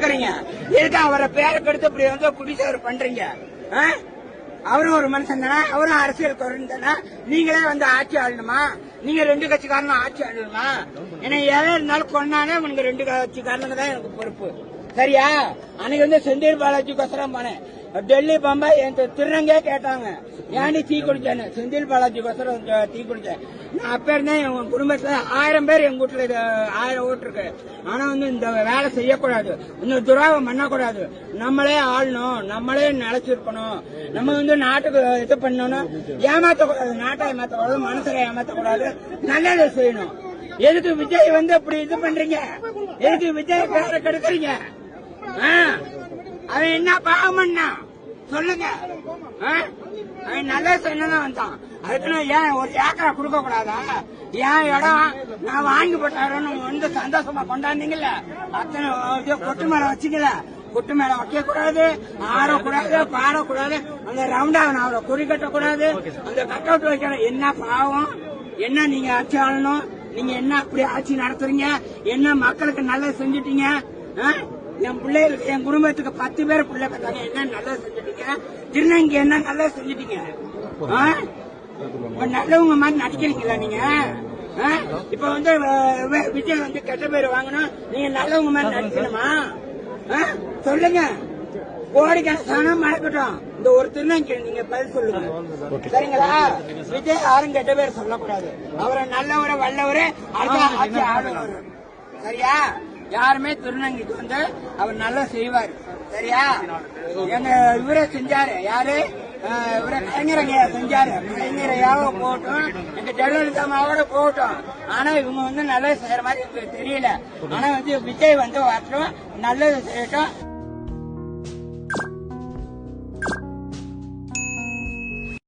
இருக்கிறீங்க. எதுக்கு அவரை பேரை கெடுத்து இப்படி வந்து குடிசவர் பண்றீங்க? அவரும் ஒரு மனுஷன் தானே அவரும் அரசியல் குரல் தானே. நீங்களே வந்து ஆட்சி ஆளணுமா? நீங்க ரெண்டு கட்சிக்காரனும் ஆட்சி ஆளணுமா? ஏன்னா எதை இருந்தாலும் கொண்டானே உனக்கு ரெண்டு கட்சிக்காரனுக்கு தான் எனக்கு பொறுப்பு. சரியா? அன்னைக்கு வந்து செந்தில் பாலாஜிக்கோசரம் போனேன். டெல்லி பம்பாய் என் திருநங்கே கேட்டாங்க. ஏன்டி டீ குடிச்சேன்னு செந்தில் பாலாஜி பாலாஜிக்கோசரம் டீ குடிச்சேன். நான் அப்ப இருந்தேன் என் குடும்பத்துல ஆயிரம் பேர் எங்க வீட்டுல இது ஆயிரம் ஓட்டு இருக்கு. ஆனா வந்து இந்த வேலை செய்யக்கூடாது. இந்த துராவம் பண்ணக்கூடாது. நம்மளே ஆளணும். நம்மளே நிலைச்சிருக்கணும். நம்ம வந்து நாட்டுக்கு இது பண்ணணும். ஏமாத்தக்கூடாது. நாட்டை ஏமாத்தக்கூடாது. மனசரை ஏமாத்தக்கூடாது. நல்லதை செய்யணும். எதுக்கு விஜய் வந்து அப்படி இது பண்றீங்க? எதுக்கு விஜய் பேரை கெடுக்குறீங்க? ஆ? அவன் என்ன பாவம் பண்ணா சொல்லுங்க. ஆ? அவன் நல்லா சொன்னதான் வந்தான் அதுக்குன்னு ஏன் ஒரு ஏக்கரை கொடுக்க கூடாதா ஏன் இடம் நான் வாங்கி போட்டாரன்னு வந்து சந்தோஷமா கொண்டாந்தீங்கல்ல? அத்தனை கொட்டு மேல வச்சுக்கல. கொட்டு மேல வைக்க கூடாது ஆறக்கூடாது பாடக்கூடாது. அந்த ரவுண்டா அவரை குறி கட்டக்கூடாது. அந்த கட் அவுட் என்ன பாவம்? என்ன நீங்க ஆட்சி ஆளணும்? நீங்க என்ன அப்படி ஆட்சி நடத்துறீங்க? என்ன மக்களுக்கு நல்லது செஞ்சுட்டீங்க? ஆ? என் பிள்ளைகளுக்கு என் குடும்பத்துக்கு பத்து பேர் பிள்ளை பார்த்தாங்க. என்ன நல்லது செஞ்சுட்டீங்க? திருநங்கை என்ன நல்லது செஞ்சுட்டீங்க? நல்லவங்க மாதிரி நடிக்கிறீங்களா நீங்க? இப்ப வந்து விஜய் வந்து கெட்ட பேர் வாங்கணும். நீங்க நல்லவங்க மாதிரி நடிக்கணுமா? சொல்லுங்க. கோடிக்கணக்கான மறக்கட்டும் இந்த ஒரு திருநங்கை நீங்க பதில் சொல்லுங்க. சரிங்களா? விஜய் யாரும் கெட்ட பேர் சொல்லக்கூடாது. அவரை நல்லவரை வல்லவரே அடுத்த ஆட்சி சரியா? யாருமே திருநங்கைக்கு வந்து அவர் நல்லா செய்வார். சரியா? எங்க இவரே செஞ்சாரு. யாரு? இவரை கலைஞரையா செஞ்சாரு. கலைஞரையாவ போகட்டும் எங்க ஜெயலலிதா அம்மாவோட போகட்டும் ஆனா இவங்க வந்து நல்லது செய்யற மாதிரி தெரியல. ஆனா வந்து விஜய் வந்து வரட்டும் நல்லது செய்யட்டும்.